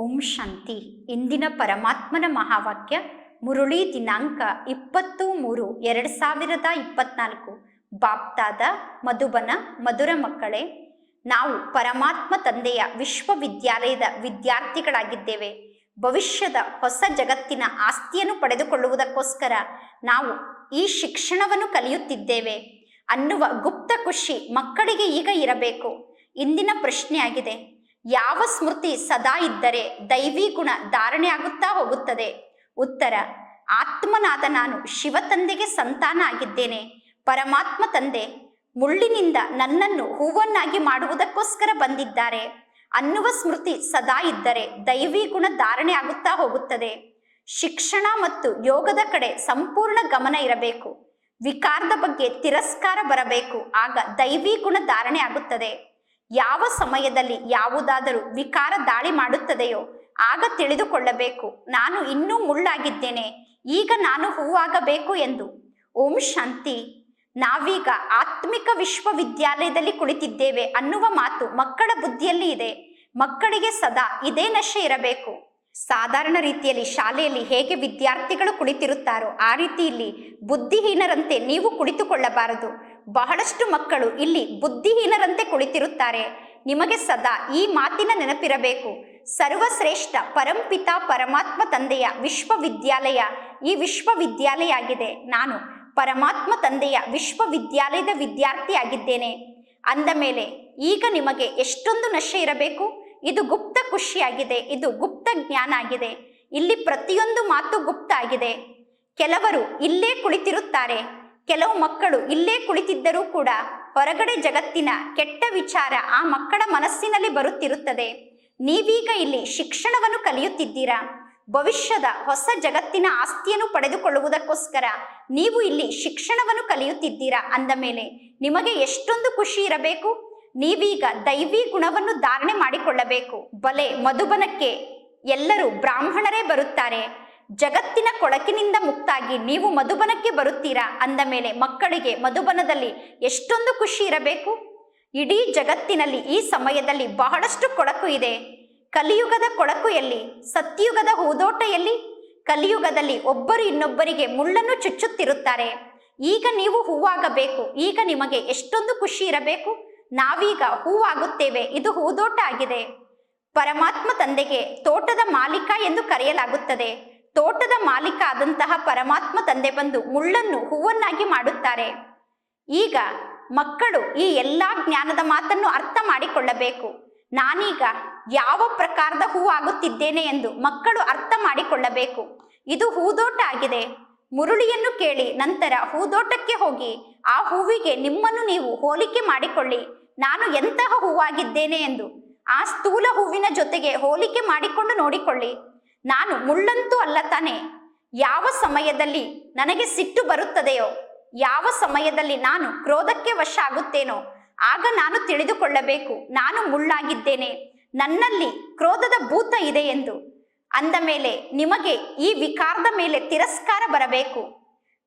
ಓಂ ಶಾಂತಿ. ಇಂದಿನ ಪರಮಾತ್ಮನ ಮಹಾವಾಕ್ಯ ಮುರುಳಿ ದಿನಾಂಕ ಇಪ್ಪತ್ತು ಮೂರು ಎರಡು ಸಾವಿರದ ಇಪ್ಪತ್ನಾಲ್ಕು. ಬಾಪ್ತಾದ ಮಧುಬನ ಮಧುರ ಮಕ್ಕಳೇ, ನಾವು ಪರಮಾತ್ಮ ತಂದೆಯ ವಿಶ್ವವಿದ್ಯಾಲಯದ ವಿದ್ಯಾರ್ಥಿಗಳಾಗಿದ್ದೇವೆ. ಭವಿಷ್ಯದ ಹೊಸ ಜಗತ್ತಿನ ಆಸ್ತಿಯನ್ನು ಪಡೆದುಕೊಳ್ಳುವುದಕ್ಕೋಸ್ಕರ ನಾವು ಈ ಶಿಕ್ಷಣವನ್ನು ಕಲಿಯುತ್ತಿದ್ದೇವೆ. ಅನ್ನುವ ಗುಪ್ತ ಖುಷಿ ಮಕ್ಕಳಿಗೆ ಈಗ ಇರಬೇಕು. ಇಂದಿನ ಪ್ರಶ್ನೆಯಾಗಿದೆ ಯಾವ ಸ್ಮೃತಿ ಸದಾ ಇದ್ದರೆ ದೈವಿ ಗುಣ ಧಾರಣೆ ಆಗುತ್ತಾ ಹೋಗುತ್ತದೆ? ಉತ್ತರ, ಆತ್ಮನಾದ ನಾನು ಶಿವ ತಂದೆಗೆ ಸಂತಾನ ಆಗಿದ್ದೇನೆ. ಪರಮಾತ್ಮ ತಂದೆ, ಮುಳ್ಳಿನಿಂದ ನನ್ನನ್ನು ಹೂವನ್ನಾಗಿ ಮಾಡುವುದಕ್ಕೋಸ್ಕರ ಬಂದಿದ್ದಾರೆ. ಅನ್ನುವ ಸ್ಮೃತಿ ಸದಾ ಇದ್ದರೆ ದೈವಿ ಗುಣ ಧಾರಣೆ ಆಗುತ್ತಾ ಹೋಗುತ್ತದೆ. ಶಿಕ್ಷಣ ಮತ್ತು ಯೋಗದ ಕಡೆ ಸಂಪೂರ್ಣ ಗಮನ ಇರಬೇಕು. ವಿಕಾರದ ಬಗ್ಗೆ ತಿರಸ್ಕಾರ ಬರಬೇಕು. ಆಗ ದೈವಿ ಗುಣ ಧಾರಣೆ ಆಗುತ್ತದೆ. ಯಾವ ಸಮಯದಲ್ಲಿ ಯಾವುದಾದರೂ ವಿಕಾರ ದಾಳಿ ಮಾಡುತ್ತದೆಯೋ ಆಗ ತಿಳಿದುಕೊಳ್ಳಬೇಕು. ನಾನು ಇನ್ನೂ ಮುಳ್ಳಾಗಿದ್ದೇನೆ. ಈಗ ನಾನು ಹೂವಾಗಬೇಕು ಎಂದು. ಓಂ ಶಾಂತಿ. ನಾವೀಗ ಆತ್ಮಿಕ ವಿಶ್ವವಿದ್ಯಾಲಯದಲ್ಲಿ ಕುಳಿತಿದ್ದೇವೆ ಅನ್ನುವ ಮಾತು ಮಕ್ಕಳ ಬುದ್ಧಿಯಲ್ಲಿ ಇದೆ. ಮಕ್ಕಳಿಗೆ ಸದಾ ಇದೇ ನಶೆ ಇರಬೇಕು. ಸಾಧಾರಣ ರೀತಿಯಲ್ಲಿ ಶಾಲೆಯಲ್ಲಿ ಹೇಗೆ ವಿದ್ಯಾರ್ಥಿಗಳು ಕುಳಿತಿರುತ್ತಾರೋ ಆ ರೀತಿಯಲ್ಲಿ ಬುದ್ಧಿಹೀನರಂತೆ ನೀವು ಕುಳಿತುಕೊಳ್ಳಬಾರದು. ಬಹಳಷ್ಟು ಮಕ್ಕಳು ಇಲ್ಲಿ ಬುದ್ಧಿಹೀನರಂತೆ ಕುಳಿತಿರುತ್ತಾರೆ. ನಿಮಗೆ ಸದಾ ಈ ಮಾತಿನ ನೆನಪಿರಬೇಕು. ಸರ್ವಶ್ರೇಷ್ಠ ಪರಂಪಿತ ಪರಮಾತ್ಮ ತಂದೆಯ ವಿಶ್ವವಿದ್ಯಾಲಯ ಈ ವಿಶ್ವವಿದ್ಯಾಲಯ ಆಗಿದೆ ನಾನು ಪರಮಾತ್ಮ ತಂದೆಯ ವಿಶ್ವವಿದ್ಯಾಲಯದ ವಿದ್ಯಾರ್ಥಿಯಾಗಿದ್ದೇನೆ. ಅಂದ ಮೇಲೆ ಈಗ ನಿಮಗೆ ಎಷ್ಟೊಂದು ನಶೆ ಇರಬೇಕು? ಇದು ಗುಪ್ತ ಖುಷಿಯಾಗಿದೆ ಇದು ಗುಪ್ತ ಜ್ಞಾನ ಆಗಿದೆ. ಇಲ್ಲಿ ಪ್ರತಿಯೊಂದು ಮಾತು ಗುಪ್ತ ಆಗಿದೆ. ಕೆಲವರು ಇಲ್ಲೇ ಕುಳಿತಿರುತ್ತಾರೆ. ಕೆಲವು ಮಕ್ಕಳು ಇಲ್ಲೇ ಕುಳಿತಿದ್ದರೂ ಕೂಡ ಹೊರಗಡೆ ಜಗತ್ತಿನ ಕೆಟ್ಟ ವಿಚಾರ ಆ ಮಕ್ಕಳ ಮನಸ್ಸಿನಲ್ಲಿ ಬರುತ್ತಿರುತ್ತದೆ. ನೀವೀಗ ಇಲ್ಲಿ ಶಿಕ್ಷಣವನ್ನು ಕಲಿಯುತ್ತಿದ್ದೀರಾ? ಭವಿಷ್ಯದ ಹೊಸ ಜಗತ್ತಿನ ಆಸ್ತಿಯನ್ನು ಪಡೆದುಕೊಳ್ಳುವುದಕ್ಕೋಸ್ಕರ ನೀವು ಇಲ್ಲಿ ಶಿಕ್ಷಣವನ್ನು ಕಲಿಯುತ್ತಿದ್ದೀರಾ? ಅಂದ ಮೇಲೆ, ನಿಮಗೆ ಎಷ್ಟೊಂದು ಖುಷಿ ಇರಬೇಕು? ನೀವೀಗ ದೈವಿ ಗುಣವನ್ನು ಧಾರಣೆ ಮಾಡಿಕೊಳ್ಳಬೇಕು. ಬಲೆ ಮಧುಬನಕ್ಕೆ ಎಲ್ಲರೂ ಬ್ರಾಹ್ಮಣರೇ ಬರುತ್ತಾರೆ. ಜಗತ್ತಿನ ಕೊಳಕಿನಿಂದ ಮುಕ್ತಾಗಿ ನೀವು ಮಧುಬನಕ್ಕೆ ಬರುತ್ತೀರಾ? ಅಂದ ಮೇಲೆ ಮಕ್ಕಳಿಗೆ ಮಧುಬನದಲ್ಲಿ ಎಷ್ಟೊಂದು ಖುಷಿ ಇರಬೇಕು? ಇಡೀ ಜಗತ್ತಿನಲ್ಲಿ ಈ ಸಮಯದಲ್ಲಿ ಬಹಳಷ್ಟು ಕೊಳಕು ಇದೆ. ಕಲಿಯುಗದ ಕೊಳಕು ಎಲ್ಲಿ? ಸತ್ಯುಗದ ಹೂದೋಟ ಎಲ್ಲಿ? ಕಲಿಯುಗದಲ್ಲಿ ಒಬ್ಬರು ಇನ್ನೊಬ್ಬರಿಗೆ ಮುಳ್ಳನ್ನು ಚುಚ್ಚುತ್ತಿರುತ್ತಾರೆ. ಈಗ ನೀವು ಹೂವಾಗಬೇಕು. ಈಗ ನಿಮಗೆ ಎಷ್ಟೊಂದು ಖುಷಿ ಇರಬೇಕು? ನಾವೀಗ ಹೂವಾಗುತ್ತೇವೆ. ಇದು ಹೂದೋಟ ಆಗಿದೆ. ಪರಮಾತ್ಮ ತಂದೆಗೆ ತೋಟದ ಮಾಲೀಕ ಎಂದು ಕರೆಯಲಾಗುತ್ತದೆ. ತೋಟದ ಮಾಲೀಕ ಆದಂತಹ ಪರಮಾತ್ಮ ತಂದೆ ಬಂದು ಮುಳ್ಳನ್ನು ಹೂವನ್ನಾಗಿ ಮಾಡುತ್ತಾರೆ. ಈಗ ಮಕ್ಕಳು ಈ ಎಲ್ಲ ಜ್ಞಾನದ ಮಾತನ್ನು ಅರ್ಥ ಮಾಡಿಕೊಳ್ಳಬೇಕು. ನಾನೀಗ ಯಾವ ಪ್ರಕಾರದ ಹೂ ಆಗುತ್ತಿದ್ದೇನೆ ಎಂದು ಮಕ್ಕಳು ಅರ್ಥ ಮಾಡಿಕೊಳ್ಳಬೇಕು. ಇದು ಹೂದೋಟ ಆಗಿದೆ. ಮುರುಳಿಯನ್ನು ಕೇಳಿ ನಂತರ ಹೂದೋಟಕ್ಕೆ ಹೋಗಿ ಆ ಹೂವಿಗೆ ನಿಮ್ಮನ್ನು ನೀವು ಹೋಲಿಕೆ ಮಾಡಿಕೊಳ್ಳಿ. ನಾನು ಎಂತಹ ಹೂವಾಗಿದ್ದೇನೆ ಎಂದು ಆ ಸ್ಥೂಲ ಹೂವಿನ ಜೊತೆಗೆ ಹೋಲಿಕೆ ಮಾಡಿಕೊಂಡು ನೋಡಿಕೊಳ್ಳಿ. ನಾನು ಮುಳ್ಳಂತೂ ಅಲ್ಲ ತಾನೆ. ಯಾವ ಸಮಯದಲ್ಲಿ ನನಗೆ ಸಿಟ್ಟು ಬರುತ್ತದೆಯೋ, ಯಾವ ಸಮಯದಲ್ಲಿ ನಾನು ಕ್ರೋಧಕ್ಕೆ ವಶ ಆಗುತ್ತೇನೋ ಆಗ ನಾನು ತಿಳಿದುಕೊಳ್ಳಬೇಕು. ನಾನು ಮುಳ್ಳಾಗಿದ್ದೇನೆ. ನನ್ನಲ್ಲಿ ಕ್ರೋಧದ ಭೂತ ಇದೆ ಎಂದು. ಅಂದ ಮೇಲೆ ನಿಮಗೆ ಈ ವಿಕಾರದ ಮೇಲೆ ತಿರಸ್ಕಾರ ಬರಬೇಕು.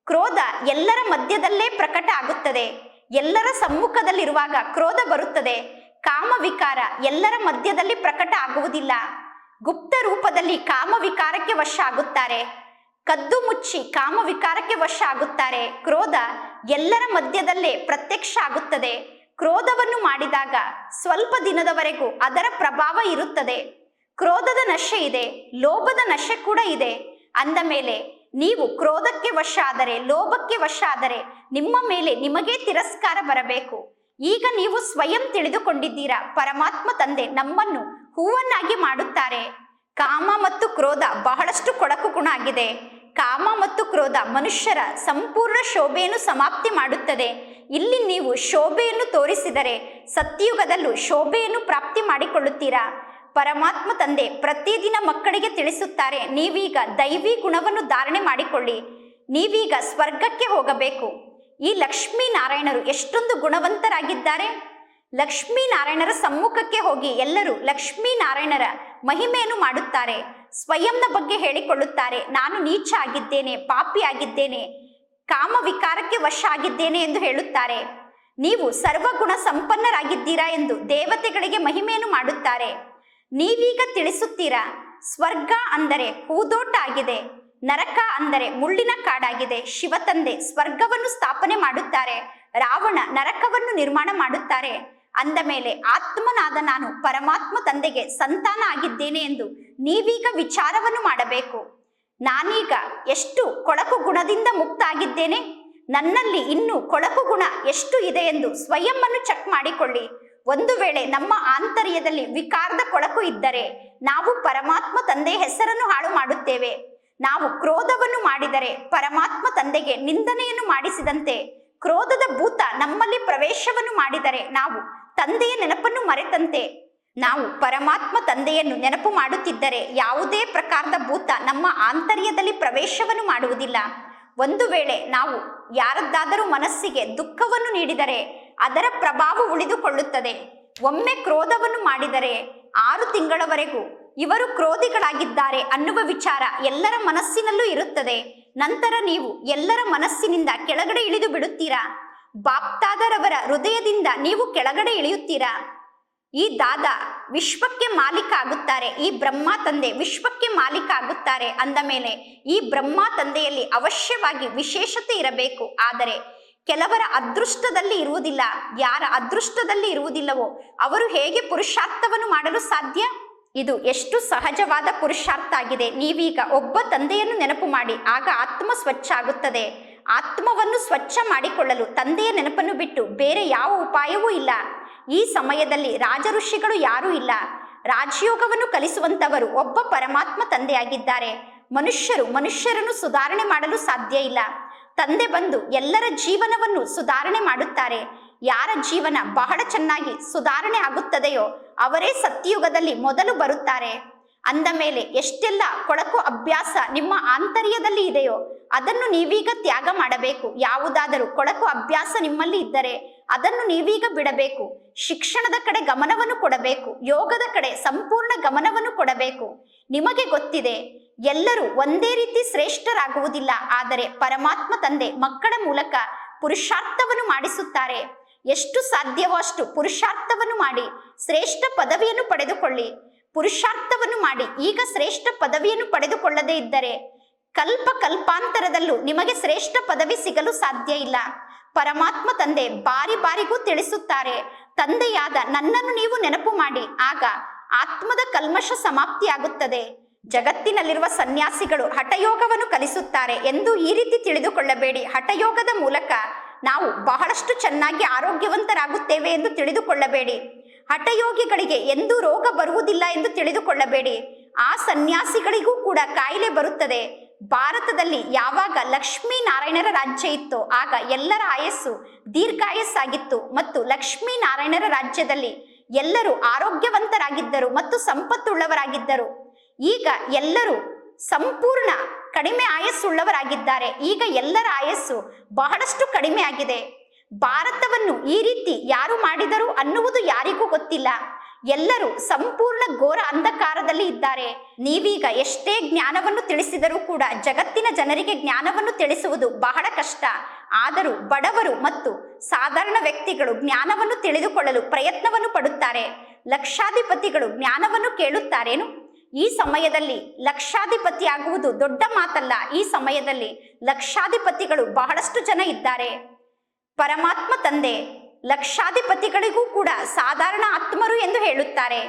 ಕ್ರೋಧ ಎಲ್ಲರ ಮಧ್ಯದಲ್ಲೇ ಪ್ರಕಟ ಆಗುತ್ತದೆ. ಎಲ್ಲರ ಸಮ್ಮುಖದಲ್ಲಿರುವಾಗ ಕ್ರೋಧ ಬರುತ್ತದೆ. ಕಾಮ ವಿಕಾರ ಎಲ್ಲರ ಮಧ್ಯದಲ್ಲಿ ಪ್ರಕಟ ಆಗುವುದಿಲ್ಲ. ಗುಪ್ತ ರೂಪದಲ್ಲಿ ಕಾಮವಿಕಾರಕ್ಕೆ ವಶ ಆಗುತ್ತಾರೆ ಕದ್ದು ಮುಚ್ಚಿ ಕಾಮವಿಕಾರಕ್ಕೆ ವಶ ಆಗುತ್ತಾರೆ ಕ್ರೋಧ ಎಲ್ಲರ ಮಧ್ಯದಲ್ಲೇ ಪ್ರತ್ಯಕ್ಷ ಆಗುತ್ತದೆ ಕ್ರೋಧವನ್ನು ಮಾಡಿದಾಗ ಸ್ವಲ್ಪ ದಿನದವರೆಗೂ ಅದರ ಪ್ರಭಾವ ಇರುತ್ತದೆ. ಕ್ರೋಧದ ನಶೆ ಇದೆ, ಲೋಭದ ನಶೆ ಕೂಡ ಇದೆ. ಅಂದ ಮೇಲೆ, ನೀವು ಕ್ರೋಧಕ್ಕೆ ವಶ ಆದರೆ ಲೋಭಕ್ಕೆ ವಶ ಆದರೆ ನಿಮ್ಮ ಮೇಲೆ ನಿಮಗೇ ತಿರಸ್ಕಾರ ಬರಬೇಕು. ಈಗ ನೀವು ಸ್ವಯಂ ತಿಳಿದುಕೊಂಡಿದ್ದೀರಾ, ಪರಮಾತ್ಮ ತಂದೆ ನಮ್ಮನ್ನು ಹೂವನ್ನಾಗಿ ಮಾಡುತ್ತಾರೆ. ಕಾಮ ಮತ್ತು ಕ್ರೋಧ ಬಹಳಷ್ಟು ಕೊಳಕು ಗುಣ ಆಗಿದೆ. ಕಾಮ ಮತ್ತು ಕ್ರೋಧ ಮನುಷ್ಯರ ಸಂಪೂರ್ಣ ಶೋಭೆಯನ್ನು ಸಮಾಪ್ತಿ ಮಾಡುತ್ತದೆ. ಇಲ್ಲಿ ನೀವು ಶೋಭೆಯನ್ನು ತೋರಿಸಿದರೆ ಸತ್ಯಯುಗದಲ್ಲೂ ಶೋಭೆಯನ್ನು ಪ್ರಾಪ್ತಿ ಮಾಡಿಕೊಳ್ಳುತ್ತೀರಾ? ಪರಮಾತ್ಮ ತಂದೆ ಪ್ರತಿದಿನ ಮಕ್ಕಳಿಗೆ ತಿಳಿಸುತ್ತಾರೆ, ನೀವೀಗ ದೈವಿ ಗುಣವನ್ನು ಧಾರಣೆ ಮಾಡಿಕೊಳ್ಳಿ. ನೀವೀಗ ಸ್ವರ್ಗಕ್ಕೆ ಹೋಗಬೇಕು. ಈ ಲಕ್ಷ್ಮೀ ನಾರಾಯಣರು ಎಷ್ಟೊಂದು ಗುಣವಂತರಾಗಿದ್ದಾರೆ? ಲಕ್ಷ್ಮೀ ನಾರಾಯಣರ ಸಮ್ಮುಖಕ್ಕೆ ಹೋಗಿ ಎಲ್ಲರೂ ಲಕ್ಷ್ಮೀನಾರಾಯಣರ ಮಹಿಮೆಯನ್ನು ಮಾಡುತ್ತಾರೆ. ಸ್ವಯಂನ ಬಗ್ಗೆ ಹೇಳಿಕೊಳ್ಳುತ್ತಾರೆ. ನಾನು ನೀಚ ಆಗಿದ್ದೇನೆ, ಪಾಪಿ ಆಗಿದ್ದೇನೆ, ಕಾಮ ವಿಕಾರಕ್ಕೆ ವಶ ಆಗಿದ್ದೇನೆ ಎಂದು ಹೇಳುತ್ತಾರೆ. ನೀವು ಸರ್ವಗುಣ ಸಂಪನ್ನರಾಗಿದ್ದೀರಾ ಎಂದು ದೇವತೆಗಳಿಗೆ ಮಹಿಮೆಯನ್ನು ಮಾಡುತ್ತಾರೆ. ನೀವೀಗ ತಿಳಿಸುತ್ತೀರಾ? ಸ್ವರ್ಗ ಅಂದರೆ ಹೂದೋಟ ಆಗಿದೆ, ನರಕ ಅಂದರೆ ಮುಳ್ಳಿನ ಕಾಡಾಗಿದೆ. ಶಿವತಂದೆ ಸ್ವರ್ಗವನ್ನು ಸ್ಥಾಪನೆ ಮಾಡುತ್ತಾರೆ, ರಾವಣ ನರಕವನ್ನು ನಿರ್ಮಾಣ ಮಾಡುತ್ತಾರೆ. ಅಂದ ಮೇಲೆ ಆತ್ಮನಾದ ನಾನು ಪರಮಾತ್ಮ ತಂದೆಗೆ ಸಂತಾನ ಆಗಿದ್ದೇನೆ ಎಂದು ನೀವೀಗ ವಿಚಾರವನ್ನು ಮಾಡಬೇಕು. ನಾನೀಗ ಎಷ್ಟು ಕೊಳಕು ಗುಣದಿಂದ ಮುಕ್ತ ಆಗಿದ್ದೇನೆ ನನ್ನಲ್ಲಿ ಇನ್ನೂ ಕೊಳಕು ಗುಣ ಎಷ್ಟು ಇದೆ ಎಂದು ಸ್ವಯಂವನ್ನು ಚೆಕ್ ಮಾಡಿಕೊಳ್ಳಿ. ಒಂದು ವೇಳೆ ನಮ್ಮ ಆಂತರ್ಯದಲ್ಲಿ ವಿಕಾರದ ಕೊಳಕು ಇದ್ದರೆ ನಾವು ಪರಮಾತ್ಮ ತಂದೆ ಹೆಸರನ್ನು ಹಾಳು ಮಾಡುತ್ತೇವೆ. ನಾವು ಕ್ರೋಧವನ್ನು ಮಾಡಿದರೆ ಪರಮಾತ್ಮ ತಂದೆಗೆ ನಿಂದನೆಯನ್ನು ಮಾಡಿಸಿದಂತೆ, ಕ್ರೋಧದ ಭೂತ ನಮ್ಮಲ್ಲಿ ಪ್ರವೇಶವನ್ನು ಮಾಡಿದರೆ ನಾವು ತಂದೆಯ ನೆನಪನ್ನು ಮರೆತಂತೆ. ನಾವು ಪರಮಾತ್ಮ ತಂದೆಯನ್ನು ನೆನಪು ಮಾಡುತ್ತಿದ್ದರೆ ಯಾವುದೇ ಪ್ರಕಾರದ ಭೂತ ನಮ್ಮ ಆಂತರ್ಯದಲ್ಲಿ ಪ್ರವೇಶವನ್ನು ಮಾಡುವುದಿಲ್ಲ. ಒಂದು ವೇಳೆ ನಾವು ಯಾರದ್ದಾದರೂ ಮನಸ್ಸಿಗೆ ದುಃಖವನ್ನು ನೀಡಿದರೆ ಅದರ ಪ್ರಭಾವ ಉಳಿದುಕೊಳ್ಳುತ್ತದೆ. ಒಮ್ಮೆ ಕ್ರೋಧವನ್ನು ಮಾಡಿದರೆ ಆರು ತಿಂಗಳವರೆಗೂ ಇವರು ಕ್ರೋಧಿಗಳಾಗಿದ್ದಾರೆ ಅನ್ನುವ ವಿಚಾರ ಎಲ್ಲರ ಮನಸ್ಸಿನಲ್ಲೂ ಇರುತ್ತದೆ. ನಂತರ ನೀವು ಎಲ್ಲರ ಮನಸ್ಸಿನಿಂದ ಕೆಳಗಡೆ ಇಳಿದು ಬಿಡುತ್ತೀರಾ? ಬಾಪ್ತಾದರವರ ಹೃದಯದಿಂದ ನೀವು ಕೆಳಗಡೆ ಇಳಿಯುತ್ತೀರಾ? ಈ ದಾದ ವಿಶ್ವಕ್ಕೆ ಮಾಲೀಕ ಆಗುತ್ತಾರೆ. ಈ ಬ್ರಹ್ಮ ತಂದೆ ವಿಶ್ವಕ್ಕೆ ಮಾಲೀಕ ಆಗುತ್ತಾರೆ ಅಂದ ಮೇಲೆ ಈ ಬ್ರಹ್ಮ ತಂದೆಯಲ್ಲಿ ಅವಶ್ಯವಾಗಿ ವಿಶೇಷತೆ ಇರಬೇಕು. ಆದರೆ ಕೆಲವರ ಅದೃಷ್ಟದಲ್ಲಿ ಇರುವುದಿಲ್ಲ. ಯಾರ ಅದೃಷ್ಟದಲ್ಲಿ ಇರುವುದಿಲ್ಲವೋ ಅವರು ಹೇಗೆ ಪುರುಷಾರ್ಥವನ್ನು ಮಾಡಲು ಸಾಧ್ಯ? ಇದು ಎಷ್ಟು ಸಹಜವಾದ ಪುರುಷಾರ್ಥ ಆಗಿದೆ. ನೀವೀಗ ಒಬ್ಬ ತಂದೆಯನ್ನು ನೆನಪು ಮಾಡಿ. ಆಗ ಆತ್ಮ ಸ್ವಚ್ಛ ಆಗುತ್ತದೆ. ಆತ್ಮವನ್ನು ಸ್ವಚ್ಛ ಮಾಡಿಕೊಳ್ಳಲು ತಂದೆಯ ನೆನಪನ್ನು ಬಿಟ್ಟು ಬೇರೆ ಯಾವ ಉಪಾಯವೂ ಇಲ್ಲ. ಈ ಸಮಯದಲ್ಲಿ ರಾಜ ಋಷಿಗಳು ಯಾರೂ ಇಲ್ಲ. ರಾಜಯೋಗವನ್ನು ಕಲಿಸುವಂತವರು ಒಬ್ಬ ಪರಮಾತ್ಮ ತಂದೆಯಾಗಿದ್ದಾರೆ. ಮನುಷ್ಯರು ಮನುಷ್ಯರನ್ನು ಸುಧಾರಣೆ ಮಾಡಲು ಸಾಧ್ಯ ಇಲ್ಲ. ತಂದೆ ಬಂದು ಎಲ್ಲರ ಜೀವನವನ್ನು ಸುಧಾರಣೆ ಮಾಡುತ್ತಾರೆ. ಯಾರ ಜೀವನ ಬಹಳ ಚೆನ್ನಾಗಿ ಸುಧಾರಣೆ ಆಗುತ್ತದೆಯೋ ಅವರೇ ಸತ್ಯಯುಗದಲ್ಲಿ ಮೊದಲು ಬರುತ್ತಾರೆ. ಅಂದ ಮೇಲೆ ಎಷ್ಟೆಲ್ಲ ಕೊಳಕು ಅಭ್ಯಾಸ ನಿಮ್ಮ ಆಂತರ್ಯದಲ್ಲಿ ಇದೆಯೋ ಅದನ್ನು ನೀವೀಗ ತ್ಯಾಗ ಮಾಡಬೇಕು. ಯಾವುದಾದರೂ ಕೊಳಕು ಅಭ್ಯಾಸ ನಿಮ್ಮಲ್ಲಿ ಇದ್ದರೆ ಅದನ್ನು ನೀವೀಗ ಬಿಡಬೇಕು. ಶಿಕ್ಷಣದ ಕಡೆ ಗಮನವನ್ನು ಕೊಡಬೇಕು. ಯೋಗದ ಕಡೆ ಸಂಪೂರ್ಣ ಗಮನವನ್ನು ಕೊಡಬೇಕು. ನಿಮಗೆ ಗೊತ್ತಿದೆ, ಎಲ್ಲರೂ ಒಂದೇ ರೀತಿ ಶ್ರೇಷ್ಠರಾಗುವುದಿಲ್ಲ. ಆದರೆ ಪರಮಾತ್ಮ ತಂದೆ ಮಕ್ಕಳ ಮೂಲಕ ಪುರುಷಾರ್ಥವನ್ನು ಮಾಡಿಸುತ್ತಾರೆ. ಎಷ್ಟು ಸಾಧ್ಯವೋ ಅಷ್ಟು ಪುರುಷಾರ್ಥವನ್ನು ಮಾಡಿ ಶ್ರೇಷ್ಠ ಪದವಿಯನ್ನು ಪಡೆದುಕೊಳ್ಳಿ. ಪುರುಷಾರ್ಥವನ್ನು ಮಾಡಿ, ಈಗ ಶ್ರೇಷ್ಠ ಪದವಿಯನ್ನು ಪಡೆದುಕೊಳ್ಳದೇ ಇದ್ದರೆ ಕಲ್ಪ ಕಲ್ಪಾಂತರದಲ್ಲೂ ನಿಮಗೆ ಶ್ರೇಷ್ಠ ಪದವಿ ಸಿಗಲು ಸಾಧ್ಯ ಇಲ್ಲ. ಪರಮಾತ್ಮ ತಂದೆ ಬಾರಿ ಬಾರಿಗೂ ತಿಳಿಸುತ್ತಾರೆ, ತಂದೆಯಾದ ನನ್ನನ್ನು ನೀವು ನೆನಪು ಮಾಡಿ, ಆಗ ಆತ್ಮದ ಕಲ್ಮಶ ಸಮಾಪ್ತಿಯಾಗುತ್ತದೆ. ಜಗತ್ತಿನಲ್ಲಿರುವ ಸನ್ಯಾಸಿಗಳು ಹಠಯೋಗವನ್ನು ಕಲಿಸುತ್ತಾರೆ ಎಂದು ಈ ರೀತಿ ತಿಳಿದುಕೊಳ್ಳಬೇಡಿ. ಹಠಯೋಗದ ಮೂಲಕ ನಾವು ಬಹಳಷ್ಟು ಚೆನ್ನಾಗಿ ಆರೋಗ್ಯವಂತರಾಗುತ್ತೇವೆ ಎಂದು ತಿಳಿದುಕೊಳ್ಳಬೇಡಿ. ಹಠಯೋಗಿಗಳಿಗೆ ಎಂದೂ ರೋಗ ಬರುವುದಿಲ್ಲ ಎಂದು ತಿಳಿದುಕೊಳ್ಳಬೇಡಿ. ಆ ಸನ್ಯಾಸಿಗಳಿಗೂ ಕೂಡ ಕಾಯಿಲೆ ಬರುತ್ತದೆ. ಭಾರತದಲ್ಲಿ ಯಾವಾಗ ಲಕ್ಷ್ಮೀ ನಾರಾಯಣರ ರಾಜ್ಯ ಇತ್ತು ಆಗ ಎಲ್ಲರ ಆಯಸ್ಸು ದೀರ್ಘಾಯಸ್ಸಾಗಿತ್ತು ಮತ್ತು ಲಕ್ಷ್ಮೀ ನಾರಾಯಣರ ರಾಜ್ಯದಲ್ಲಿ ಎಲ್ಲರೂ ಆರೋಗ್ಯವಂತರಾಗಿದ್ದರು ಮತ್ತು ಸಂಪತ್ತುಳ್ಳವರಾಗಿದ್ದರು. ಈಗ ಎಲ್ಲರೂ ಸಂಪೂರ್ಣ ಕಡಿಮೆ ಆಯಸ್ಸುಳ್ಳವರಾಗಿದ್ದಾರೆ. ಈಗ ಎಲ್ಲರ ಆಯಸ್ಸು ಬಹಳಷ್ಟು ಕಡಿಮೆ ಆಗಿದೆ ಭಾರತವನ್ನು ಈ ರೀತಿ ಯಾರು ಮಾಡಿದರು ಅನ್ನುವುದು ಯಾರಿಗೂ ಗೊತ್ತಿಲ್ಲ. ಎಲ್ಲರೂ ಸಂಪೂರ್ಣ ಘೋರ ಅಂಧಕಾರದಲ್ಲಿ ಇದ್ದಾರೆ. ನೀವೀಗ ಎಷ್ಟೇ ಜ್ಞಾನವನ್ನು ತಿಳಿಸಿದರೂ ಕೂಡ ಜಗತ್ತಿನ ಜನರಿಗೆ ಜ್ಞಾನವನ್ನು ತಿಳಿಸುವುದು ಬಹಳ ಕಷ್ಟ. ಆದರೂ ಬಡವರು ಮತ್ತು ಸಾಧಾರಣ ವ್ಯಕ್ತಿಗಳು ಜ್ಞಾನವನ್ನು ತಿಳಿದುಕೊಳ್ಳಲು ಪ್ರಯತ್ನವನ್ನು ಪಡುತ್ತಾರೆ. ಲಕ್ಷಾಧಿಪತಿಗಳು ಜ್ಞಾನವನ್ನು ಕೇಳುತ್ತಾರೇನು? ಈ ಸಮಯದಲ್ಲಿ ಲಕ್ಷಾಧಿಪತಿ ಆಗುವುದು ದೊಡ್ಡ ಮಾತಲ್ಲ. ಈ ಸಮಯದಲ್ಲಿ ಲಕ್ಷಾಧಿಪತಿಗಳು ಬಹಳಷ್ಟು ಜನ ಇದ್ದಾರೆ. ಪರಮಾತ್ಮ ತಂದೆ ಲಕ್ಷಾಧಿಪತಿಗಳಿಗೂ ಕೂಡ ಸಾಧಾರಣ ಆತ್ಮರು ಎಂದು ಹೇಳುತ್ತಾರೆ.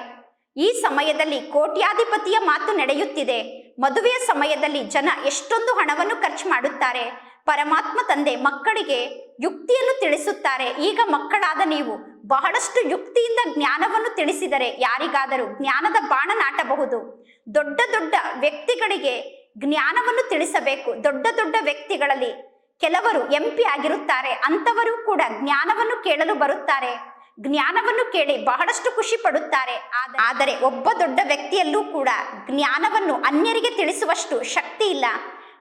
ಈ ಸಮಯದಲ್ಲಿ ಕೋಟ್ಯಾಧಿಪತಿಯ ಮಾತು ನಡೆಯುತ್ತಿದೆ. ಮದುವೆಯ ಸಮಯದಲ್ಲಿ ಜನ ಎಷ್ಟೊಂದು ಹಣವನ್ನು ಖರ್ಚು ಮಾಡುತ್ತಾರೆ. ಪರಮಾತ್ಮ ತಂದೆ ಮಕ್ಕಳಿಗೆ ಯುಕ್ತಿಯನ್ನು ತಿಳಿಸುತ್ತಾರೆ. ಈಗ ಮಕ್ಕಳಾದ ನೀವು ಬಹಳಷ್ಟು ಯುಕ್ತಿಯಿಂದ ಜ್ಞಾನವನ್ನು ತಿಳಿಸಿದರೆ ಯಾರಿಗಾದರೂ ಜ್ಞಾನದ ಬಾಣ ನಾಟಬಹುದು. ದೊಡ್ಡ ದೊಡ್ಡ ವ್ಯಕ್ತಿಗಳಿಗೆ ಜ್ಞಾನವನ್ನು ತಿಳಿಸಬೇಕು. ದೊಡ್ಡ ದೊಡ್ಡ ವ್ಯಕ್ತಿಗಳಲ್ಲಿ ಕೆಲವರು ಎಂ ಪಿ ಆಗಿರುತ್ತಾರೆ ಅಂಥವರು ಕೂಡ ಜ್ಞಾನವನ್ನು ಕೇಳಲು ಬರುತ್ತಾರೆ. ಜ್ಞಾನವನ್ನು ಕೇಳಿ ಬಹಳಷ್ಟು ಖುಷಿ ಪಡುತ್ತಾರೆ. ಆದರೆ ಒಬ್ಬ ದೊಡ್ಡ ವ್ಯಕ್ತಿಯಲ್ಲೂ ಕೂಡ ಜ್ಞಾನವನ್ನು ಅನ್ಯರಿಗೆ ತಿಳಿಸುವಷ್ಟು ಶಕ್ತಿ ಇಲ್ಲ.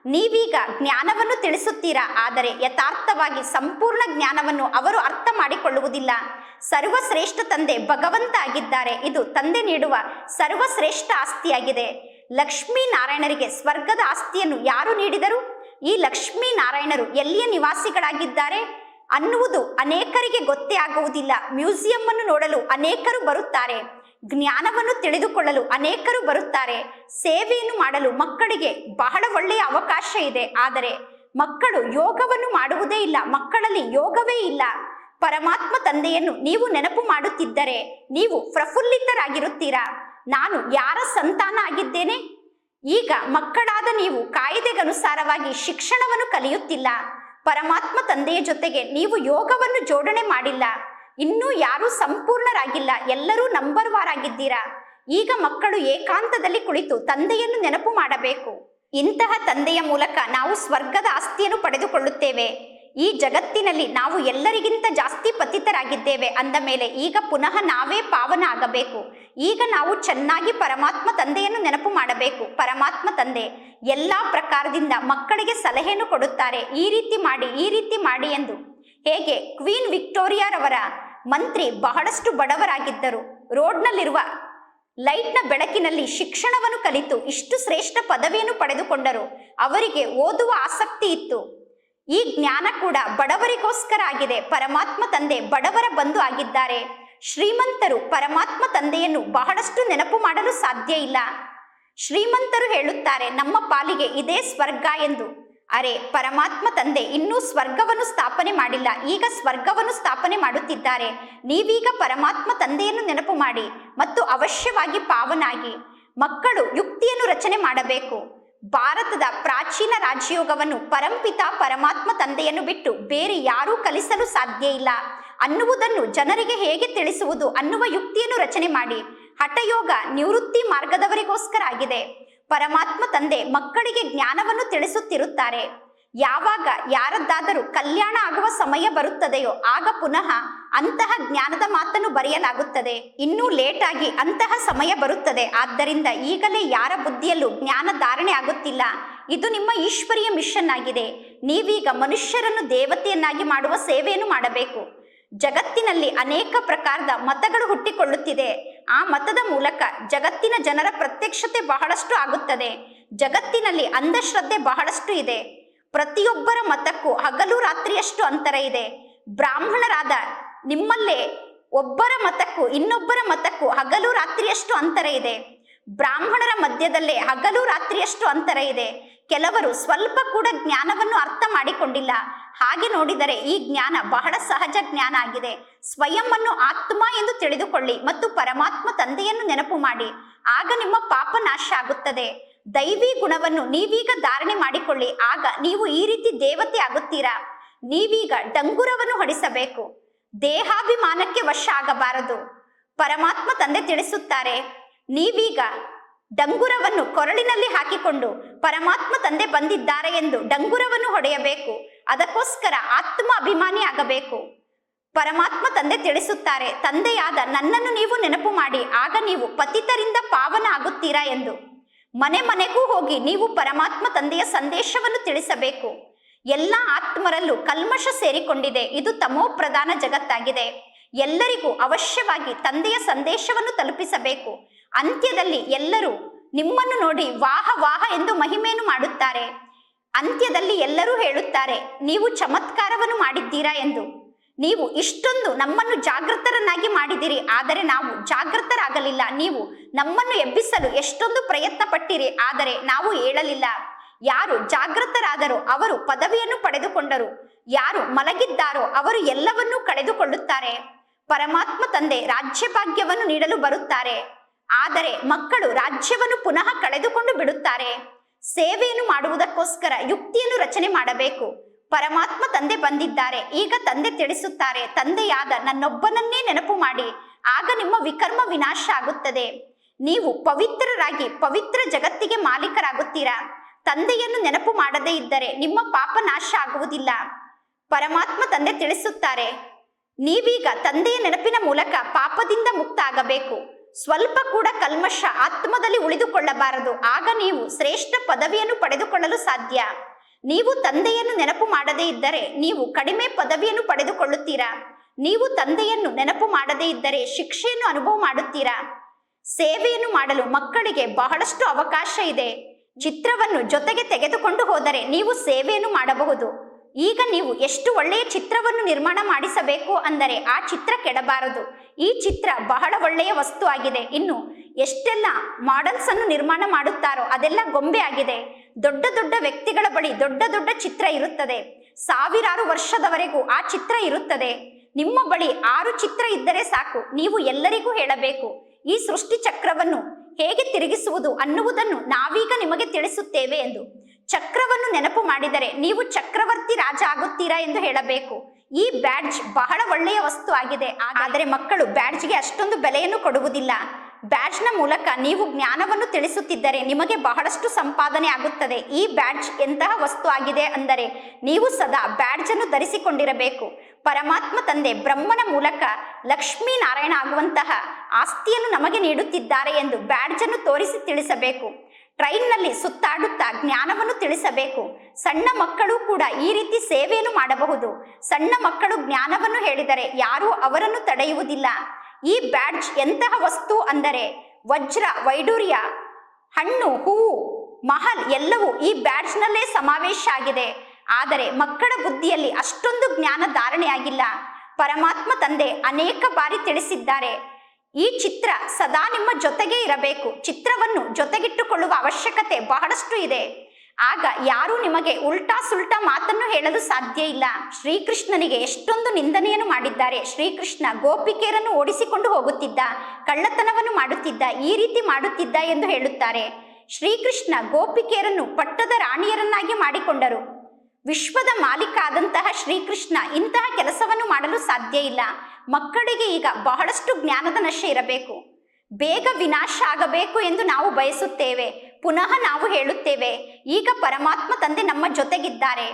ನೀವೀಗ ಜ್ಞಾನವನ್ನು ತಿಳಿಸುತ್ತೀರಾ? ಆದರೆ ಯಥಾರ್ಥವಾಗಿ ಸಂಪೂರ್ಣ ಜ್ಞಾನವನ್ನು ಅವರು ಅರ್ಥ ಮಾಡಿಕೊಳ್ಳುವುದಿಲ್ಲ. ಸರ್ವಶ್ರೇಷ್ಠ ತಂದೆ ಭಗವಂತ ಆಗಿದ್ದಾರೆ ಇದು ತಂದೆ ನೀಡುವ ಸರ್ವಶ್ರೇಷ್ಠ ಆಸ್ತಿಯಾಗಿದೆ. ಲಕ್ಷ್ಮೀನಾರಾಯಣರಿಗೆ ಸ್ವರ್ಗದ ಆಸ್ತಿಯನ್ನು ಯಾರು ನೀಡಿದರು? ಈ ಲಕ್ಷ್ಮೀ ನಾರಾಯಣರು ಎಲ್ಲಿಯ ನಿವಾಸಿಗಳಾಗಿದ್ದಾರೆ ಅನ್ನುವುದು ಅನೇಕರಿಗೆ ಗೊತ್ತೇ ಆಗುವುದಿಲ್ಲ. ಮ್ಯೂಸಿಯಂ ಅನ್ನು ನೋಡಲು ಅನೇಕರು ಬರುತ್ತಾರೆ. ಜ್ಞಾನವನ್ನು ತಿಳಿದುಕೊಳ್ಳಲು ಅನೇಕರು ಬರುತ್ತಾರೆ. ಸೇವೆಯನ್ನು ಮಾಡಲು ಮಕ್ಕಳಿಗೆ ಬಹಳ ಒಳ್ಳೆಯ ಅವಕಾಶ ಇದೆ. ಆದರೆ ಮಕ್ಕಳು ಯೋಗವನ್ನು ಮಾಡುವುದೇ ಇಲ್ಲ. ಮಕ್ಕಳಲ್ಲಿ ಯೋಗವೇ ಇಲ್ಲ. ಪರಮಾತ್ಮ ತಂದೆಯನ್ನು ನೀವು ನೆನಪು ಮಾಡುತ್ತಿದ್ದರೆ ನೀವು ಪ್ರಫುಲ್ಲಿತರಾಗಿರುತ್ತೀರಾ? ನಾನು ಯಾರ ಸಂತಾನ ಆಗಿದ್ದೇನೆ? ಈಗ ಮಕ್ಕಳಾದ ನೀವು ಕಾಯಿದೆಗನುಸಾರವಾಗಿ ಶಿಕ್ಷಣವನ್ನು ಕಲಿಯುತ್ತಿಲ್ಲ. ಪರಮಾತ್ಮ ತಂದೆಯ ಜೊತೆಗೆ ನೀವು ಯೋಗವನ್ನು ಜೋಡಣೆ ಮಾಡಿಲ್ಲ. ಇನ್ನೂ ಯಾರೂ ಸಂಪೂರ್ಣರಾಗಿಲ್ಲ. ಎಲ್ಲರೂ ನಂಬರ್ ಆಗಿದ್ದೀರಾ ಈಗ ಮಕ್ಕಳು ಏಕಾಂತದಲ್ಲಿ ಕುಳಿತು ತಂದೆಯನ್ನು ನೆನಪು ಮಾಡಬೇಕು. ಇಂತಹ ತಂದೆಯ ಮೂಲಕ ನಾವು ಸ್ವರ್ಗದ ಆಸ್ತಿಯನ್ನು ಪಡೆದುಕೊಳ್ಳುತ್ತೇವೆ. ಈ ಜಗತ್ತಿನಲ್ಲಿ ನಾವು ಎಲ್ಲರಿಗಿಂತ ಜಾಸ್ತಿ ಪತಿತರಾಗಿದ್ದೇವೆ ಅಂದ ಮೇಲೆ ಈಗ ಪುನಃ ನಾವೇ ಪಾವನ ಆಗಬೇಕು. ಈಗ ನಾವು ಚೆನ್ನಾಗಿ ಪರಮಾತ್ಮ ತಂದೆಯನ್ನು ನೆನಪು ಮಾಡಬೇಕು. ಪರಮಾತ್ಮ ತಂದೆ ಎಲ್ಲಾ ಪ್ರಕಾರದಿಂದ ಮಕ್ಕಳಿಗೆ ಸಲಹೆಯನ್ನು ಕೊಡುತ್ತಾರೆ. ಈ ರೀತಿ ಮಾಡಿ, ಈ ರೀತಿ ಮಾಡಿ ಎಂದು. ಹೇಗೆ? ಕ್ವೀನ್ ವಿಕ್ಟೋರಿಯಾರವರ ಮಂತ್ರಿ ಬಹಳಷ್ಟು ಬಡವರಾಗಿದ್ದರು. ರೋಡ್ನಲ್ಲಿರುವ ಲೈಟ್ನ ಬೆಳಕಿನಲ್ಲಿ ಶಿಕ್ಷಣವನ್ನು ಕಲಿತು ಇಷ್ಟು ಶ್ರೇಷ್ಠ ಪದವಿಯನ್ನು ಪಡೆದುಕೊಂಡರು. ಅವರಿಗೆ ಓದುವ ಆಸಕ್ತಿ ಇತ್ತು. ಈ ಜ್ಞಾನ ಕೂಡ ಬಡವರಿಗೋಸ್ಕರ ಆಗಿದೆ. ಪರಮಾತ್ಮ ತಂದೆ ಬಡವರ ಬಂಧು ಆಗಿದ್ದಾರೆ. ಶ್ರೀಮಂತರು ಪರಮಾತ್ಮ ತಂದೆಯನ್ನು ಬಹಳಷ್ಟು ನೆನಪು ಮಾಡಲು ಸಾಧ್ಯ ಇಲ್ಲ. ಶ್ರೀಮಂತರು ಹೇಳುತ್ತಾರೆ, ನಮ್ಮ ಪಾಲಿಗೆ ಇದೇ ಸ್ವರ್ಗ ಎಂದು. ಅರೆ, ಪರಮಾತ್ಮ ತಂದೆ ಇನ್ನೂ ಸ್ವರ್ಗವನ್ನು ಸ್ಥಾಪನೆ ಮಾಡಿಲ್ಲ. ಈಗ ಸ್ವರ್ಗವನ್ನು ಸ್ಥಾಪನೆ ಮಾಡುತ್ತಿದ್ದಾರೆ. ನೀವೀಗ ಪರಮಾತ್ಮ ತಂದೆಯನ್ನು ನೆನಪು ಮಾಡಿ ಮತ್ತು ಅವಶ್ಯವಾಗಿ ಪಾವನಾಗಿ. ಮಕ್ಕಳು ಯುಕ್ತಿಯನ್ನು ರಚನೆ ಮಾಡಬೇಕು. ಭಾರತದ ಪ್ರಾಚೀನ ರಾಜಯೋಗವನ್ನು ಪರಂಪಿತ ಪರಮಾತ್ಮ ತಂದೆಯನ್ನು ಬಿಟ್ಟು ಬೇರೆ ಯಾರೂ ಕಲಿಸಲು ಸಾಧ್ಯ ಇಲ್ಲ. ಅನ್ನುವುದನ್ನು ಜನರಿಗೆ ಹೇಗೆ ತಿಳಿಸುವುದು ಅನ್ನುವ ಯುಕ್ತಿಯನ್ನು ರಚನೆ ಮಾಡಿ. ಹಠಯೋಗ ನಿವೃತ್ತಿ ಮಾರ್ಗದವರಿಗೋಸ್ಕರ ಆಗಿದೆ. ಪರಮಾತ್ಮ ತಂದೆ ಮಕ್ಕಳಿಗೆ ಜ್ಞಾನವನ್ನು ತಿಳಿಸುತ್ತಿರುತ್ತಾರೆ. ಯಾವಾಗ ಯಾರದ್ದಾದರೂ ಕಲ್ಯಾಣ ಆಗುವ ಸಮಯ ಬರುತ್ತದೆಯೋ ಆಗ ಪುನಃ ಅಂತಹ ಜ್ಞಾನದ ಮಾತನ್ನು ಬರೆಯಲಾಗುತ್ತದೆ. ಇನ್ನೂ ಲೇಟಾಗಿ ಅಂತಹ ಸಮಯ ಬರುತ್ತದೆ. ಆದ್ದರಿಂದ ಈಗಲೇ ಯಾರ ಬುದ್ಧಿಯಲ್ಲೂ ಜ್ಞಾನ ಧಾರಣೆ ಆಗುತ್ತಿಲ್ಲ. ಇದು ನಿಮ್ಮ ಈಶ್ವರಿಯ ಮಿಷನ್ ಆಗಿದೆ. ನೀವೀಗ ಮನುಷ್ಯರನ್ನು ದೇವತೆಯನ್ನಾಗಿ ಮಾಡುವ ಸೇವೆಯನ್ನು ಮಾಡಬೇಕು. ಜಗತ್ತಿನಲ್ಲಿ ಅನೇಕ ಪ್ರಕಾರದ ಮತಗಳು ಹುಟ್ಟಿಕೊಳ್ಳುತ್ತಿದೆ. ಆ ಮತದ ಮೂಲಕ ಜಗತ್ತಿನ ಜನರ ಪ್ರತ್ಯಕ್ಷತೆ ಬಹಳಷ್ಟು ಆಗುತ್ತದೆ. ಜಗತ್ತಿನಲ್ಲಿ ಅಂಧಶ್ರದ್ಧೆ ಬಹಳಷ್ಟು ಇದೆ. ಪ್ರತಿಯೊಬ್ಬರ ಮತಕ್ಕೂ ಹಗಲು ರಾತ್ರಿಯಷ್ಟು ಅಂತರ ಇದೆ. ಬ್ರಾಹ್ಮಣರಾದ ನಿಮ್ಮಲ್ಲೇ ಒಬ್ಬರ ಮತಕ್ಕೂ ಇನ್ನೊಬ್ಬರ ಮತಕ್ಕೂ ಹಗಲು ರಾತ್ರಿಯಷ್ಟು ಅಂತರ ಇದೆ. ಬ್ರಾಹ್ಮಣರ ಮಧ್ಯದಲ್ಲೇ ಹಗಲು ರಾತ್ರಿಯಷ್ಟು ಅಂತರ ಇದೆ. ಕೆಲವರು ಸ್ವಲ್ಪ ಕೂಡ ಜ್ಞಾನವನ್ನು ಅರ್ಥ ಮಾಡಿಕೊಂಡಿಲ್ಲ. ಹಾಗೆ ನೋಡಿದರೆ ಈ ಜ್ಞಾನ ಬಹಳ ಸಹಜ ಜ್ಞಾನ ಆಗಿದೆ. ಸ್ವಯಂನ್ನು ಆತ್ಮ ಎಂದು ತಿಳಿದುಕೊಳ್ಳಿ ಮತ್ತು ಪರಮಾತ್ಮ ತಂದೆಯನ್ನು ನೆನಪು ಮಾಡಿ. ಆಗ ನಿಮ್ಮ ಪಾಪ ನಾಶ ಆಗುತ್ತದೆ. ದೈವಿ ಗುಣವನ್ನು ನೀವೀಗ ಧಾರಣೆ ಮಾಡಿಕೊಳ್ಳಿ. ಆಗ ನೀವು ಈ ರೀತಿ ದೇವತೆ ಆಗುತ್ತೀರಾ? ನೀವೀಗ ಡಂಗುರವನ್ನು ಹೊಡಿಸಬೇಕು. ದೇಹಾಭಿಮಾನಕ್ಕೆ ವಶ ಆಗಬಾರದು. ಪರಮಾತ್ಮ ತಂದೆ ತಿಳಿಸುತ್ತಾರೆ, ನೀವೀಗ ಡಂಗುರವನ್ನು ಕೊರಳಿನಲ್ಲಿ ಹಾಕಿಕೊಂಡು ಪರಮಾತ್ಮ ತಂದೆ ಬಂದಿದ್ದಾರೆ ಎಂದು ಡಂಗುರವನ್ನು ಹೊಡೆಯಬೇಕು. ಅದಕ್ಕೋಸ್ಕರ ಆತ್ಮ ಅಭಿಮಾನಿ ಆಗಬೇಕು. ಪರಮಾತ್ಮ ತಂದೆ ತಿಳಿಸುತ್ತಾರೆ, ತಂದೆಯಾದ ನನ್ನನ್ನು ನೀವು ನೆನಪು ಮಾಡಿ. ಆಗ ನೀವು ಪತಿತರಿಂದ ಪಾವನ ಆಗುತ್ತೀರಾ? ಎಂದು. ಮನೆ ಮನೆಗೂ ಹೋಗಿ ನೀವು ಪರಮಾತ್ಮ ತಂದೆಯ ಸಂದೇಶವನ್ನು ತಿಳಿಸಬೇಕು. ಎಲ್ಲ ಆತ್ಮರಲ್ಲೂ ಕಲ್ಮಶ ಸೇರಿಕೊಂಡಿದೆ. ಇದು ತಮೋ ಪ್ರಧಾನ ಜಗತ್ತಾಗಿದೆ. ಎಲ್ಲರಿಗೂ ಅವಶ್ಯವಾಗಿ ತಂದೆಯ ಸಂದೇಶವನ್ನು ತಲುಪಿಸಬೇಕು. ಅಂತ್ಯದಲ್ಲಿ ಎಲ್ಲರೂ ನಿಮ್ಮನ್ನು ನೋಡಿ ವಾಹ ವಾಹ ಎಂದು ಮಹಿಮೆಯನ್ನು ಮಾಡುತ್ತಾರೆ. ಅಂತ್ಯದಲ್ಲಿ ಎಲ್ಲರೂ ಹೇಳುತ್ತಾರೆ, ನೀವು ಚಮತ್ಕಾರವನ್ನು ಮಾಡಿದ್ದೀರಾ ಎಂದು. ನೀವು ಇಷ್ಟೊಂದು ನಮ್ಮನ್ನು ಜಾಗೃತರನ್ನಾಗಿ ಮಾಡಿದಿರಿ ಆದರೆ ನಾವು ಜಾಗೃತರಾಗಲಿಲ್ಲ. ನೀವು ನಮ್ಮನ್ನು ಎಬ್ಬಿಸಲು ಎಷ್ಟೊಂದು ಪ್ರಯತ್ನ ಪಟ್ಟಿರಿ ಆದರೆ ನಾವು ಹೇಳಲಿಲ್ಲ ಯಾರು ಜಾಗೃತರಾದರೋ ಅವರು ಪದವಿಯನ್ನು ಪಡೆದುಕೊಂಡರು. ಯಾರು ಮಲಗಿದ್ದಾರೋ ಅವರು ಎಲ್ಲವನ್ನೂ ಕಳೆದುಕೊಳ್ಳುತ್ತಾರೆ. ಪರಮಾತ್ಮ ತಂದೆ ರಾಜ್ಯಭಾಗ್ಯವನ್ನು ನೀಡಲು ಬರುತ್ತಾರೆ. ಆದರೆ ಮಕ್ಕಳು ರಾಜ್ಯವನ್ನು ಪುನಃ ಕಳೆದುಕೊಂಡು ಬಿಡುತ್ತಾರೆ. ಸೇವೆಯನ್ನು ಮಾಡುವುದಕ್ಕೋಸ್ಕರ ಯುಕ್ತಿಯನ್ನು ರಚನೆ ಮಾಡಬೇಕು. ಪರಮಾತ್ಮ ತಂದೆ ಬಂದಿದ್ದಾರೆ. ಈಗ ತಂದೆ ತಿಳಿಸುತ್ತಾರೆ, ತಂದೆಯಾದ ನನ್ನೊಬ್ಬನನ್ನೇ ನೆನಪು ಮಾಡಿ, ಆಗ ನಿಮ್ಮ ವಿಕರ್ಮ ವಿನಾಶ ಆಗುತ್ತದೆ. ನೀವು ಪವಿತ್ರರಾಗಿ, ಪವಿತ್ರ ಜಗತ್ತಿಗೆ ಮಾಲೀಕರಾಗುತ್ತೀರಾ? ತಂದೆಯನ್ನು ನೆನಪು ಮಾಡದೇ ಇದ್ದರೆ ನಿಮ್ಮ ಪಾಪ ನಾಶ ಆಗುವುದಿಲ್ಲ. ಪರಮಾತ್ಮ ತಂದೆ ತಿಳಿಸುತ್ತಾರೆ, ನೀವೀಗ ತಂದೆಯ ನೆನಪಿನ ಮೂಲಕ ಪಾಪದಿಂದ ಮುಕ್ತ ಆಗಬೇಕು ಸ್ವಲ್ಪ ಕೂಡ ಕಲ್ಮಶ ಆತ್ಮದಲ್ಲಿ ಉಳಿದುಕೊಳ್ಳಬಾರದು. ಆಗ ನೀವು ಶ್ರೇಷ್ಠ ಪದವಿಯನ್ನು ಪಡೆದುಕೊಳ್ಳಲು ಸಾಧ್ಯ. ನೀವು ತಂದೆಯನ್ನು ನೆನಪು ಮಾಡದೇ ಇದ್ದರೆ ನೀವು ಕಡಿಮೆ ಪದವಿಯನ್ನು ಪಡೆದುಕೊಳ್ಳುತ್ತೀರಾ? ನೀವು ತಂದೆಯನ್ನು ನೆನಪು ಮಾಡದೇ ಇದ್ದರೆ ಶಿಕ್ಷೆಯನ್ನು ಅನುಭವ ಮಾಡುತ್ತೀರಾ? ಸೇವೆಯನ್ನು ಮಾಡಲು ಮಕ್ಕಳಿಗೆ ಬಹಳಷ್ಟು ಅವಕಾಶ ಇದೆ. ಚಿತ್ರವನ್ನು ಜೊತೆಗೆ ತೆಗೆದುಕೊಂಡು ಹೋದರೆ ನೀವು ಸೇವೆಯನ್ನು ಮಾಡಬಹುದು. ಈಗ ನೀವು ಎಷ್ಟು ಒಳ್ಳೆಯ ಚಿತ್ರವನ್ನು ನಿರ್ಮಾಣ ಮಾಡಿಸಬೇಕು ಅಂದರೆ ಆ ಚಿತ್ರ ಕೆಡಬಾರದು. ಈ ಚಿತ್ರ ಬಹಳ ಒಳ್ಳೆಯ ವಸ್ತು ಆಗಿದೆ. ಇನ್ನು ಎಷ್ಟೆಲ್ಲ ಮಾಡೆಲ್ಸ್ ಅನ್ನು ನಿರ್ಮಾಣ ಮಾಡುತ್ತಾರೋ ಅದೆಲ್ಲ ಗೊಂಬೆ ಆಗಿದೆ. ದೊಡ್ಡ ದೊಡ್ಡ ವ್ಯಕ್ತಿಗಳ ಬಳಿ ದೊಡ್ಡ ದೊಡ್ಡ ಚಿತ್ರ ಇರುತ್ತದೆ. ಸಾವಿರಾರು ವರ್ಷದವರೆಗೂ ಆ ಚಿತ್ರ ಇರುತ್ತದೆ. ನಿಮ್ಮ ಬಳಿ ಆರು ಚಿತ್ರ ಇದ್ದರೆ ಸಾಕು, ನೀವು ಎಲ್ಲರಿಗೂ ಹೇಳಬೇಕು. ಈ ಸೃಷ್ಟಿ ಚಕ್ರವನ್ನು ಹೇಗೆ ತಿರುಗಿಸುವುದು ಅನ್ನುವುದನ್ನು ನಾವೀಗ ನಿಮಗೆ ತಿಳಿಸುತ್ತೇವೆ ಎಂದು. ಚಕ್ರವನ್ನು ನೆನಪು ಮಾಡಿದರೆ ನೀವು ಚಕ್ರವರ್ತಿ ರಾಜ ಆಗುತ್ತೀರಾ ಎಂದು ಹೇಳಬೇಕು. ಈ ಬ್ಯಾಡ್ಜ್ ಬಹಳ ಒಳ್ಳೆಯ ವಸ್ತು ಆಗಿದೆ. ಆದರೆ ಮಕ್ಕಳು ಬ್ಯಾಡ್ಜ್ಗೆ ಅಷ್ಟೊಂದು ಬೆಲೆಯನ್ನು ಕೊಡುವುದಿಲ್ಲ. ಬ್ಯಾಡ್ಜ್ನ ಮೂಲಕ ನೀವು ಜ್ಞಾನವನ್ನು ತಿಳಿಸುತ್ತಿದ್ದರೆ ನಿಮಗೆ ಬಹಳಷ್ಟು ಸಂಪಾದನೆ ಆಗುತ್ತದೆ. ಈ ಬ್ಯಾಡ್ಜ್ ಎಂತಹ ವಸ್ತು ಆಗಿದೆ ಅಂದರೆ ನೀವು ಸದಾ ಬ್ಯಾಡ್ಜ್ ಅನ್ನು ಧರಿಸಿಕೊಂಡಿರಬೇಕು. ಪರಮಾತ್ಮ ತಂದೆ ಬ್ರಹ್ಮನ ಮೂಲಕ ಲಕ್ಷ್ಮೀ ನಾರಾಯಣ ಆಗುವಂತಹ ಆಸ್ತಿಯನ್ನು ನಮಗೆ ನೀಡುತ್ತಿದ್ದಾರೆ ಎಂದು ಬ್ಯಾಡ್ಜ್ ಅನ್ನು ತೋರಿಸಿ ತಿಳಿಸಬೇಕು. ಟ್ರೈನ್ನಲ್ಲಿ ಸುತ್ತಾಡುತ್ತಾ ಜ್ಞಾನವನ್ನು ತಿಳಿಸಬೇಕು. ಸಣ್ಣ ಮಕ್ಕಳು ಕೂಡ ಈ ರೀತಿ ಸೇವೆಯನ್ನು ಮಾಡಬಹುದು. ಸಣ್ಣ ಮಕ್ಕಳು ಜ್ಞಾನವನ್ನು ಹೇಳಿದರೆ ಯಾರೂ ಅವರನ್ನು ತಡೆಯುವುದಿಲ್ಲ. ಈ ಬ್ಯಾಡ್ಜ್ ಎಂತಹ ವಸ್ತು ಅಂದರೆ ವಜ್ರ ವೈಡೂರ್ಯ ಹಣ್ಣು, ಹೂವು, ಮಹಲ್ ಎಲ್ಲವೂ ಈ ಬ್ಯಾಡ್ಜ್ನಲ್ಲೇ ಸಮಾವೇಶ ಆಗಿದೆ. ಆದರೆ ಮಕ್ಕಳ ಬುದ್ಧಿಯಲ್ಲಿ ಅಷ್ಟೊಂದು ಜ್ಞಾನ ಧಾರಣೆಯಾಗಿಲ್ಲ ಪರಮಾತ್ಮ ತಂದೆ ಅನೇಕ ಬಾರಿ ತಿಳಿಸಿದ್ದಾರೆ. ಈ ಚಿತ್ರ ಸದಾ ನಿಮ್ಮ ಜೊತೆಗೆ ಇರಬೇಕು. ಚಿತ್ರವನ್ನು ಜೊತೆಗಿಟ್ಟುಕೊಳ್ಳುವ ಅವಶ್ಯಕತೆ ಬಹಳಷ್ಟು ಇದೆ. ಆಗ ಯಾರೂ ನಿಮಗೆ ಉಲ್ಟಾ ಸುಲ್ಟಾ ಮಾತನ್ನು ಹೇಳಲು ಸಾಧ್ಯ ಇಲ್ಲ. ಶ್ರೀಕೃಷ್ಣನಿಗೆ ಎಷ್ಟೊಂದು ನಿಂದನೆಯನ್ನು ಮಾಡಿದ್ದಾರೆ. ಶ್ರೀಕೃಷ್ಣ ಗೋಪಿಕೆಯರನ್ನು ಓಡಿಸಿಕೊಂಡು ಹೋಗುತ್ತಿದ್ದ, ಕಳ್ಳತನವನ್ನು ಮಾಡುತ್ತಿದ್ದ, ಈ ರೀತಿ ಮಾಡುತ್ತಿದ್ದ ಎಂದು ಹೇಳುತ್ತಾರೆ. ಶ್ರೀಕೃಷ್ಣ ಗೋಪಿಕೆಯರನ್ನು ಪಟ್ಟದ ರಾಣಿಯರನ್ನಾಗಿ ಮಾಡಿಕೊಂಡರು. ವಿಶ್ವದ ಮಾಲೀಕ ಆದಂತಹ ಶ್ರೀಕೃಷ್ಣ ಇಂತಹ ಕೆಲಸವನ್ನು ಮಾಡಲು ಸಾಧ್ಯ ಇಲ್ಲ. ಮಕ್ಕಳಿಗೆ ಈಗ ಬಹಳಷ್ಟು ಜ್ಞಾನದ ನಶೆ ಇರಬೇಕು. ಬೇಗ ವಿನಾಶ ಆಗಬೇಕು ಎಂದು ನಾವು ಬಯಸುತ್ತೇವೆ. ಪುನಃ ನಾವು ಹೇಳುತ್ತೇವೆ, ಈಗ ಪರಮಾತ್ಮ ತಂದೆ ನಮ್ಮ ಜೊತೆಗಿದ್ದಾರೆ.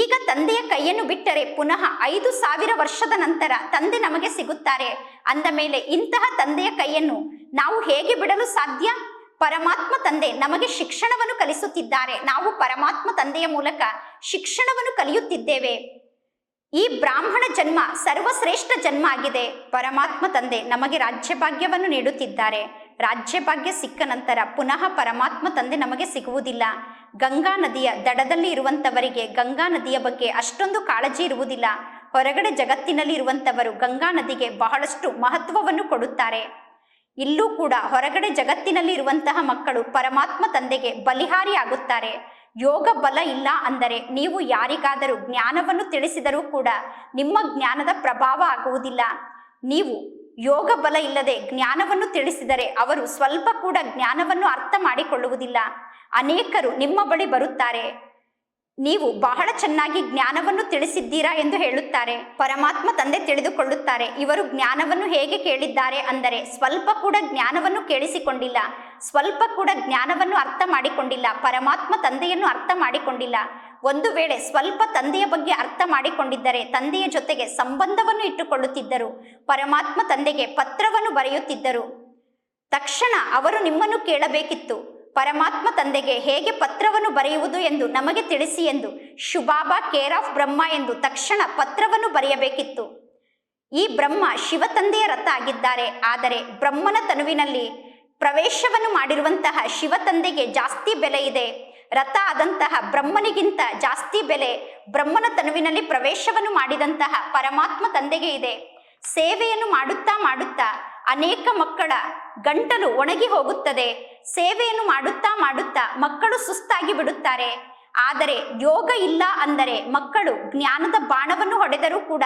ಈಗ ತಂದೆಯ ಕೈಯನ್ನು ಬಿಟ್ಟರೆ ಪುನಃ ಐದು ಸಾವಿರ ವರ್ಷದ ನಂತರ ತಂದೆ ನಮಗೆ ಸಿಗುತ್ತಾರೆ. ಅಂದ ಮೇಲೆ ಇಂತಹ ತಂದೆಯ ಕೈಯನ್ನು ನಾವು ಹೇಗೆ ಬಿಡಲು ಸಾಧ್ಯ? ಪರಮಾತ್ಮ ತಂದೆ ನಮಗೆ ಶಿಕ್ಷಣವನ್ನು ಕಲಿಸುತ್ತಿದ್ದಾರೆ. ನಾವು ಪರಮಾತ್ಮ ತಂದೆಯ ಮೂಲಕ ಶಿಕ್ಷಣವನ್ನು ಕಲಿಯುತ್ತಿದ್ದೇವೆ. ಈ ಬ್ರಾಹ್ಮಣ ಜನ್ಮ ಸರ್ವಶ್ರೇಷ್ಠ ಜನ್ಮ ಆಗಿದೆ. ಪರಮಾತ್ಮ ತಂದೆ ನಮಗೆ ರಾಜ್ಯಭಾಗ್ಯವನ್ನು ನೀಡುತ್ತಿದ್ದಾರೆ. ರಾಜ್ಯಭಾಗ್ಯ ಸಿಕ್ಕ ನಂತರ ಪುನಃ ಪರಮಾತ್ಮ ತಂದೆ ನಮಗೆ ಸಿಗುವುದಿಲ್ಲ. ಗಂಗಾ ನದಿಯ ದಡದಲ್ಲಿ ಇರುವಂತವರಿಗೆ ಗಂಗಾ ನದಿಯ ಬಗ್ಗೆ ಅಷ್ಟೊಂದು ಕಾಳಜಿ ಇರುವುದಿಲ್ಲ. ಹೊರಗಡೆ ಜಗತ್ತಿನಲ್ಲಿ ಇರುವಂತವರು ಗಂಗಾ ನದಿಗೆ ಬಹಳಷ್ಟು ಮಹತ್ವವನ್ನು ಕೊಡುತ್ತಾರೆ. ಇಲ್ಲೂ ಕೂಡ ಹೊರಗಡೆ ಜಗತ್ತಿನಲ್ಲಿ ಇರುವಂತಹ ಮಕ್ಕಳು ಪರಮಾತ್ಮ ತಂದೆಗೆ ಬಲಿಹಾರಿ ಆಗುತ್ತಾರೆ ಯೋಗ ಬಲ ಇಲ್ಲ ಅಂದರೆ ನೀವು ಯಾರಿಗಾದರೂ ಜ್ಞಾನವನ್ನು ತಿಳಿಸಿದರೂ ಕೂಡ ನಿಮ್ಮ ಜ್ಞಾನದ ಪ್ರಭಾವ ಆಗುವುದಿಲ್ಲ. ನೀವು ಯೋಗ ಬಲ ಇಲ್ಲದೆ ಜ್ಞಾನವನ್ನು ತಿಳಿಸಿದರೆ ಅವರು ಸ್ವಲ್ಪ ಕೂಡ ಜ್ಞಾನವನ್ನು ಅರ್ಥ ಮಾಡಿಕೊಳ್ಳುವುದಿಲ್ಲ. ಅನೇಕರು ನಿಮ್ಮ ಬಳಿ ಬರುತ್ತಾರೆ. ನೀವು ಬಹಳ ಚೆನ್ನಾಗಿ ಜ್ಞಾನವನ್ನು ತಿಳಿಸಿದ್ದೀರಾ ಎಂದು ಹೇಳುತ್ತಾರೆ. ಪರಮಾತ್ಮ ತಂದೆ ತಿಳಿದುಕೊಳ್ಳುತ್ತಾರೆ. ಇವರು ಜ್ಞಾನವನ್ನು ಹೇಗೆ ಕೇಳಿದ್ದಾರೆ ಅಂದರೆ ಸ್ವಲ್ಪ ಕೂಡ ಜ್ಞಾನವನ್ನು ಕೇಳಿಸಿಕೊಂಡಿಲ್ಲ. ಸ್ವಲ್ಪ ಕೂಡ ಜ್ಞಾನವನ್ನು ಅರ್ಥ ಮಾಡಿಕೊಂಡಿಲ್ಲ. ಪರಮಾತ್ಮ ತಂದೆಯನ್ನು ಅರ್ಥ ಮಾಡಿಕೊಂಡಿಲ್ಲ. ಒಂದು ವೇಳೆ ಸ್ವಲ್ಪ ತಂದೆಯ ಬಗ್ಗೆ ಅರ್ಥ ಮಾಡಿಕೊಂಡಿದ್ದರೆ ತಂದೆಯ ಜೊತೆಗೆ ಸಂಬಂಧವನ್ನು ಇಟ್ಟುಕೊಳ್ಳುತ್ತಿದ್ದರು. ಪರಮಾತ್ಮ ತಂದೆಗೆ ಪತ್ರವನ್ನು ಬರೆಯುತ್ತಿದ್ದರು. ತಕ್ಷಣ ಅವರು ನಿಮ್ಮನ್ನು ಕೇಳಬೇಕಿತ್ತು. ಪರಮಾತ್ಮ ತಂದೆಗೆ ಹೇಗೆ ಪತ್ರವನ್ನು ಬರೆಯುವುದು ಎಂದು ನಮಗೆ ತಿಳಿಸಿ ಎಂದು ಶುಭಾಬಾ ಕೇರ್ ಆಫ್ ಬ್ರಹ್ಮ ಎಂದು ತಕ್ಷಣ ಪತ್ರವನ್ನು ಬರೆಯಬೇಕಿತ್ತು. ಈ ಬ್ರಹ್ಮ ಶಿವ ತಂದೆಯ ರಥ ಆಗಿದ್ದಾರೆ. ಆದರೆ ಬ್ರಹ್ಮನ ತನುವಿನಲ್ಲಿ ಪ್ರವೇಶವನ್ನು ಮಾಡಿರುವಂತಹ ಶಿವ ತಂದೆಗೆ ಜಾಸ್ತಿ ಬೆಲೆ ಇದೆ. ರಥ ಆದಂತಹ ಬ್ರಹ್ಮನಿಗಿಂತ ಜಾಸ್ತಿ ಬೆಲೆ ಬ್ರಹ್ಮನ ತನುವಿನಲ್ಲಿ ಪ್ರವೇಶವನ್ನು ಮಾಡಿದಂತಹ ಪರಮಾತ್ಮ ತಂದೆಗೆ ಇದೆ. ಸೇವೆಯನ್ನು ಮಾಡುತ್ತಾ ಮಾಡುತ್ತಾ ಅನೇಕ ಮಕ್ಕಳ ಗಂಟಲು ಒಣಗಿ ಹೋಗುತ್ತದೆ. ಸೇವೆಯನ್ನು ಮಾಡುತ್ತಾ ಮಾಡುತ್ತಾ ಮಕ್ಕಳು ಸುಸ್ತಾಗಿ ಬಿಡುತ್ತಾರೆ. ಆದರೆ ಯೋಗ ಇಲ್ಲ ಅಂದರೆ ಮಕ್ಕಳು ಜ್ಞಾನದ ಬಾಣವನ್ನು ಹೊಡೆದರೂ ಕೂಡ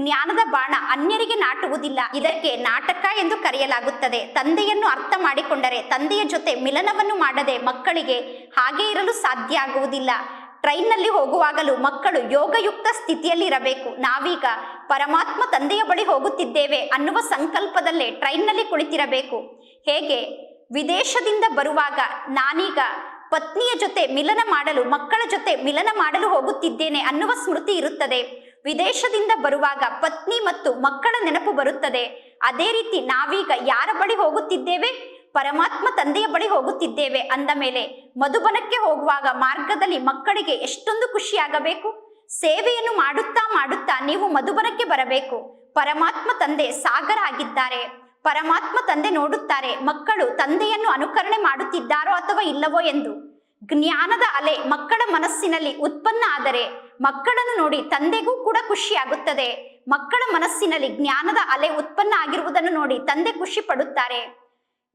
ಜ್ಞಾನದ ಬಾಣ ಅನ್ಯರಿಗೆ ನಾಟುವುದಿಲ್ಲ. ಇದಕ್ಕೆ ನಾಟಕ ಎಂದು ಕರೆಯಲಾಗುತ್ತದೆ. ತಂದೆಯನ್ನು ಅರ್ಥ ಮಾಡಿಕೊಂಡರೆ ತಂದೆಯ ಜೊತೆ ಮಿಲನವನ್ನು ಮಾಡದೆ ಮಕ್ಕಳಿಗೆ ಹಾಗೆ ಇರಲು ಸಾಧ್ಯ ಆಗುವುದಿಲ್ಲ. ಟ್ರೈನ್ನಲ್ಲಿ ಹೋಗುವಾಗಲೂ ಮಕ್ಕಳು ಯೋಗಯುಕ್ತ ಸ್ಥಿತಿಯಲ್ಲಿರಬೇಕು. ನಾವೀಗ ಪರಮಾತ್ಮ ತಂದೆಯ ಬಳಿ ಹೋಗುತ್ತಿದ್ದೇವೆ ಅನ್ನುವ ಸಂಕಲ್ಪದಲ್ಲೇ ಟ್ರೈನ್ನಲ್ಲಿ ಕುಳಿತಿರಬೇಕು. ಹೇಗೆ? ವಿದೇಶದಿಂದ ಬರುವಾಗ ನಾನೀಗ ಪತ್ನಿಯ ಜೊತೆ ಮಿಲನ ಮಾಡಲು, ಮಕ್ಕಳ ಜೊತೆ ಮಿಲನ ಮಾಡಲು ಹೋಗುತ್ತಿದ್ದೇನೆ ಅನ್ನುವ ಸ್ಮೃತಿ ಇರುತ್ತದೆ. ವಿದೇಶದಿಂದ ಬರುವಾಗ ಪತ್ನಿ ಮತ್ತು ಮಕ್ಕಳ ನೆನಪು ಬರುತ್ತದೆ. ಅದೇ ರೀತಿ ನಾವೀಗ ಯಾರ ಬಳಿ ಹೋಗುತ್ತಿದ್ದೇವೆ? ಪರಮಾತ್ಮ ತಂದೆಯ ಬಳಿ ಹೋಗುತ್ತಿದ್ದೇವೆ ಅಂದ ಮೇಲೆ ಮಧುಬನಕ್ಕೆ ಹೋಗುವಾಗ ಮಾರ್ಗದಲ್ಲಿ ಮಕ್ಕಳಿಗೆ ಎಷ್ಟೊಂದು ಖುಷಿಯಾಗಬೇಕು? ಸೇವೆಯನ್ನು ಮಾಡುತ್ತಾ ಮಾಡುತ್ತಾ ನೀವು ಮಧುಬನಕ್ಕೆ ಬರಬೇಕು. ಪರಮಾತ್ಮ ತಂದೆ ಸಾಗರ ಆಗಿದ್ದಾರೆ. ಪರಮಾತ್ಮ ತಂದೆ ನೋಡುತ್ತಾರೆ. ಮಕ್ಕಳು ತಂದೆಯನ್ನು ಅನುಕರಣೆ ಮಾಡುತ್ತಿದ್ದಾರೋ ಅಥವಾ ಇಲ್ಲವೋ ಎಂದು. ಜ್ಞಾನದ ಅಲೆ ಮಕ್ಕಳ ಮನಸ್ಸಿನಲ್ಲಿ ಉತ್ಪನ್ನ ಆದರೆ ಮಕ್ಕಳನ್ನು ನೋಡಿ ತಂದೆಗೂ ಕೂಡ ಖುಷಿಯಾಗುತ್ತದೆ. ಮಕ್ಕಳ ಮನಸ್ಸಿನಲ್ಲಿ ಜ್ಞಾನದ ಅಲೆ ಉತ್ಪನ್ನ ಆಗಿರುವುದನ್ನು ನೋಡಿ ತಂದೆ ಖುಷಿ ಪಡುತ್ತಾರೆ.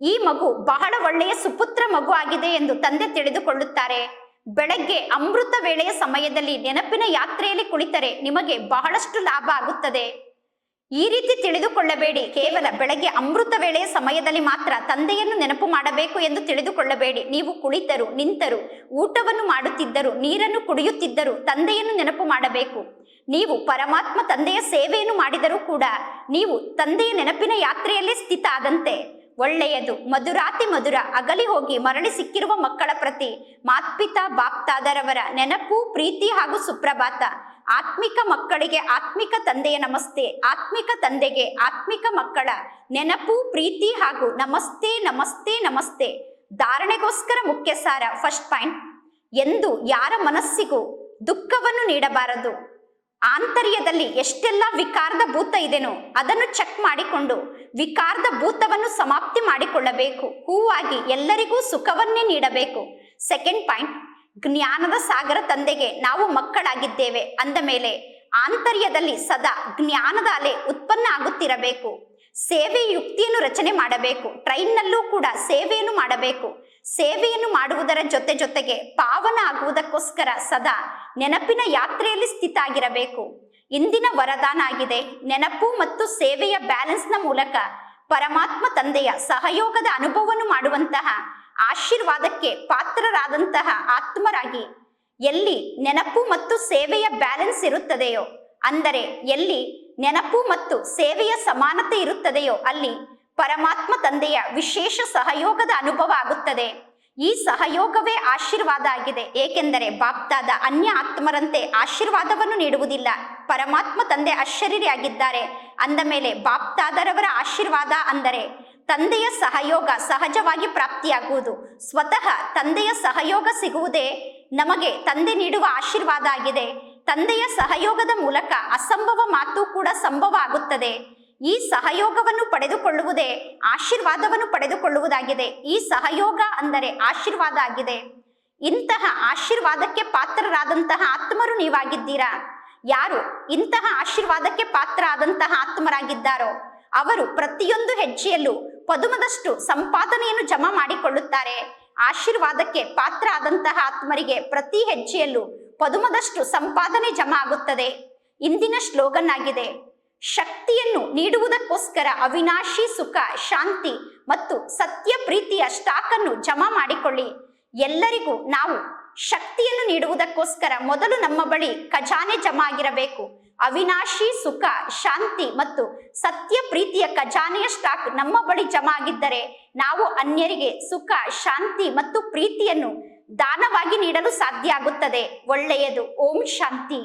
ಈ ಮಗು ಬಹಳ ಒಳ್ಳೆಯ ಸುಪುತ್ರ ಮಗು ಆಗಿದೆ ಎಂದು ತಂದೆ ತಿಳಿದುಕೊಳ್ಳುತ್ತಾರೆ. ಬೆಳಗ್ಗೆ ಅಮೃತ ವೇಳೆಯ ಸಮಯದಲ್ಲಿ ನೆನಪಿನ ಯಾತ್ರೆಯಲ್ಲಿ ಕುಳಿತರೆ ನಿಮಗೆ ಬಹಳಷ್ಟು ಲಾಭ ಆಗುತ್ತದೆ. ಈ ರೀತಿ ತಿಳಿದುಕೊಳ್ಳಬೇಡಿ. ಕೇವಲ ಬೆಳಗ್ಗೆ ಅಮೃತ ವೇಳೆಯ ಸಮಯದಲ್ಲಿ ಮಾತ್ರ ತಂದೆಯನ್ನು ನೆನಪು ಮಾಡಬೇಕು ಎಂದು ತಿಳಿದುಕೊಳ್ಳಬೇಡಿ. ನೀವು ಕುಳಿತರು, ನಿಂತರು, ಊಟವನ್ನು ಮಾಡುತ್ತಿದ್ದರು, ನೀರನ್ನು ಕುಡಿಯುತ್ತಿದ್ದರು, ತಂದೆಯನ್ನು ನೆನಪು ಮಾಡಬೇಕು. ನೀವು ಪರಮಾತ್ಮ ತಂದೆಯ ಸೇವೆಯನ್ನು ಮಾಡಿದರೂ ಕೂಡ ನೀವು ತಂದೆಯ ನೆನಪಿನ ಯಾತ್ರೆಯಲ್ಲೇ ಸ್ಥಿತ ಆದಂತೆ. ಒಳ್ಳೆಯದು. ಮಧುರಾತಿ ಮಧುರ. ಅಗಲಿ ಹೋಗಿ ಮರಳಿ ಸಿಕ್ಕಿರುವ ಮಕ್ಕಳ ಪ್ರತಿ ಮಾತ್ಪಿತಾ ಬಾಪ್ತಾದರವರ ನೆನಪು, ಪ್ರೀತಿ ಹಾಗೂ ಸುಪ್ರಭಾತ. ಆತ್ಮಿಕ ಮಕ್ಕಳಿಗೆ ಆತ್ಮಿಕ ತಂದೆಯ ನಮಸ್ತೆ. ಆತ್ಮಿಕ ತಂದೆಗೆ ಆತ್ಮಿಕ ಮಕ್ಕಳ ನೆನಪು, ಪ್ರೀತಿ ಹಾಗೂ ನಮಸ್ತೆ ನಮಸ್ತೆ ನಮಸ್ತೆ. ಧಾರಣೆಗೋಸ್ಕರ ಮುಖ್ಯ ಸಾರ ಫಸ್ಟ್ ಪಾಯಿಂಟ್. ಎಂದು ಯಾರ ಮನಸ್ಸಿಗೂ ದುಃಖವನ್ನು ನೀಡಬಾರದು. ಆಂತರ್ಯದಲ್ಲಿ ಎಷ್ಟೆಲ್ಲ ವಿಕಾರದ ಭೂತ ಇದೆನೋ ಅದನ್ನು ಚೆಕ್ ಮಾಡಿಕೊಂಡು ವಿಕಾರದ ಭೂತವನ್ನು ಸಮಾಪ್ತಿ ಮಾಡಿಕೊಳ್ಳಬೇಕು. ಹೂವಾಗಿ ಎಲ್ಲರಿಗೂ ಸುಖವನ್ನೇ ನೀಡಬೇಕು. ಸೆಕೆಂಡ್ ಪಾಯಿಂಟ್ ಜ್ಞಾನದ ಸಾಗರ ತಂದೆಗೆ ನಾವು ಮಕ್ಕಳಾಗಿದ್ದೇವೆ. ಅಂದ ಮೇಲೆ, ಆಂತರ್ಯದಲ್ಲಿ ಸದಾ ಜ್ಞಾನದ ಅಲೆ ಉತ್ಪನ್ನ ಆಗುತ್ತಿರಬೇಕು. ಸೇವೆ ಯುಕ್ತಿಯನ್ನು ರಚನೆ ಮಾಡಬೇಕು. ಟ್ರೈನ್ನಲ್ಲೂ ಕೂಡ ಸೇವೆಯನ್ನು ಮಾಡಬೇಕು. ಸೇವೆಯನ್ನು ಮಾಡುವುದರ ಜೊತೆ ಜೊತೆಗೆ ಪಾವನ ಆಗುವುದಕ್ಕೋಸ್ಕರ ಸದಾ ನೆನಪಿನ ಯಾತ್ರೆಯಲ್ಲಿ ಸ್ಥಿತ ಆಗಿರಬೇಕು ಇಂದಿನ ವರದಾನ ಆಗಿದೆ. ನೆನಪು ಮತ್ತು ಸೇವೆಯ ಬ್ಯಾಲೆನ್ಸ್ನ ಮೂಲಕ ಪರಮಾತ್ಮ ತಂದೆಯ ಸಹಯೋಗದ ಅನುಭವವನ್ನು ಮಾಡುವಂತಹ ಆಶೀರ್ವಾದಕ್ಕೆ ಪಾತ್ರರಾದಂತಹ ಆತ್ಮರಾಗಿ ಎಲ್ಲಿ ನೆನಪು ಮತ್ತು ಸೇವೆಯ ಬ್ಯಾಲೆನ್ಸ್ ಇರುತ್ತದೆಯೋ, ಅಂದರೆ ಎಲ್ಲಿ ನೆನಪು ಮತ್ತು ಸೇವೆಯ ಸಮಾನತೆ ಇರುತ್ತದೆಯೋ ಅಲ್ಲಿ ಪರಮಾತ್ಮ ತಂದೆಯ ವಿಶೇಷ ಸಹಯೋಗದ ಅನುಭವ ಆಗುತ್ತದೆ. ಈ ಸಹಯೋಗವೇ ಆಶೀರ್ವಾದ ಆಗಿದೆ. ಏಕೆಂದರೆ ಬಾಪ್ತಾದ ಅನ್ಯ ಆತ್ಮರಂತೆ ಆಶೀರ್ವಾದವನ್ನು ನೀಡುವುದಿಲ್ಲ. ಪರಮಾತ್ಮ ತಂದೆ ಅಶರೀರಿಯಾಗಿದ್ದಾರೆ ಅಂದ ಮೇಲೆ ಬಾಪ್ತಾದರವರ ಆಶೀರ್ವಾದ ಅಂದರೆ ತಂದೆಯ ಸಹಯೋಗ ಸಹಜವಾಗಿ ಪ್ರಾಪ್ತಿಯಾಗುವುದು. ಸ್ವತಃ ತಂದೆಯ ಸಹಯೋಗ ಸಿಗುವುದೇ ನಮಗೆ ತಂದೆ ನೀಡುವ ಆಶೀರ್ವಾದ ಆಗಿದೆ. ತಂದೆಯ ಸಹಯೋಗದ ಮೂಲಕ ಅಸಂಭವ ಮಾತು ಕೂಡ ಸಂಭವ ಆಗುತ್ತದೆ. ಈ ಸಹಯೋಗವನ್ನು ಪಡೆದುಕೊಳ್ಳುವುದೇ ಆಶೀರ್ವಾದವನ್ನು ಪಡೆದುಕೊಳ್ಳುವುದಾಗಿದೆ. ಈ ಸಹಯೋಗ ಅಂದರೆ ಆಶೀರ್ವಾದ ಆಗಿದೆ. ಇಂತಹ ಆಶೀರ್ವಾದಕ್ಕೆ ಪಾತ್ರರಾದಂತಹ ಆತ್ಮರು ನೀವಾಗಿದ್ದೀರಾ? ಯಾರು ಇಂತಹ ಆಶೀರ್ವಾದಕ್ಕೆ ಪಾತ್ರ ಆದಂತಹ ಆತ್ಮರಾಗಿದ್ದಾರೋ? ಅವರು ಪ್ರತಿಯೊಂದು ಹೆಜ್ಜೆಯಲ್ಲೂ ಪದುಮದಷ್ಟು ಸಂಪಾದನೆಯನ್ನು ಜಮಾ ಮಾಡಿಕೊಳ್ಳುತ್ತಾರೆ. ಆಶೀರ್ವಾದಕ್ಕೆ ಪಾತ್ರ ಆದಂತಹ ಆತ್ಮರಿಗೆ ಪ್ರತಿ ಹೆಜ್ಜೆಯಲ್ಲೂ ಪದುಮದಷ್ಟು ಸಂಪಾದನೆ ಜಮಾ ಆಗುತ್ತದೆ ಇಂದಿನ ಸ್ಲೋಗನ್ ಆಗಿದೆ ಶಕ್ತಿಯನ್ನು ನೀಡುವುದಕ್ಕೋಸ್ಕರ ಅವಿನಾಶಿ, ಸುಖ, ಶಾಂತಿ ಮತ್ತು ಸತ್ಯ ಪ್ರೀತಿಯ ಸ್ಟಾಕ್ ಅನ್ನು ಜಮಾ ಮಾಡಿಕೊಳ್ಳಿ. ಎಲ್ಲರಿಗೂ ನಾವು ಶಕ್ತಿಯನ್ನು ನೀಡುವುದಕ್ಕೋಸ್ಕರ ಮೊದಲು ನಮ್ಮ ಬಳಿ ಖಜಾನೆ ಜಮಾ ಆಗಿರಬೇಕು ಅವಿನಾಶಿ, ಸುಖ, ಶಾಂತಿ ಮತ್ತು ಸತ್ಯ ಪ್ರೀತಿಯ ಖಜಾನೆಯ ಸ್ಟಾಕ್ ನಮ್ಮ ಬಳಿ ಜಮಾ ಆಗಿದ್ದರೆ ನಾವು ಅನ್ಯರಿಗೆ ಸುಖ, ಶಾಂತಿ ಮತ್ತು ಪ್ರೀತಿಯನ್ನು ದಾನವಾಗಿ ನೀಡಲು ಸಾಧ್ಯ ಆಗುತ್ತದೆ. ಒಳ್ಳೆಯದು. ಓಂ ಶಾಂತಿ.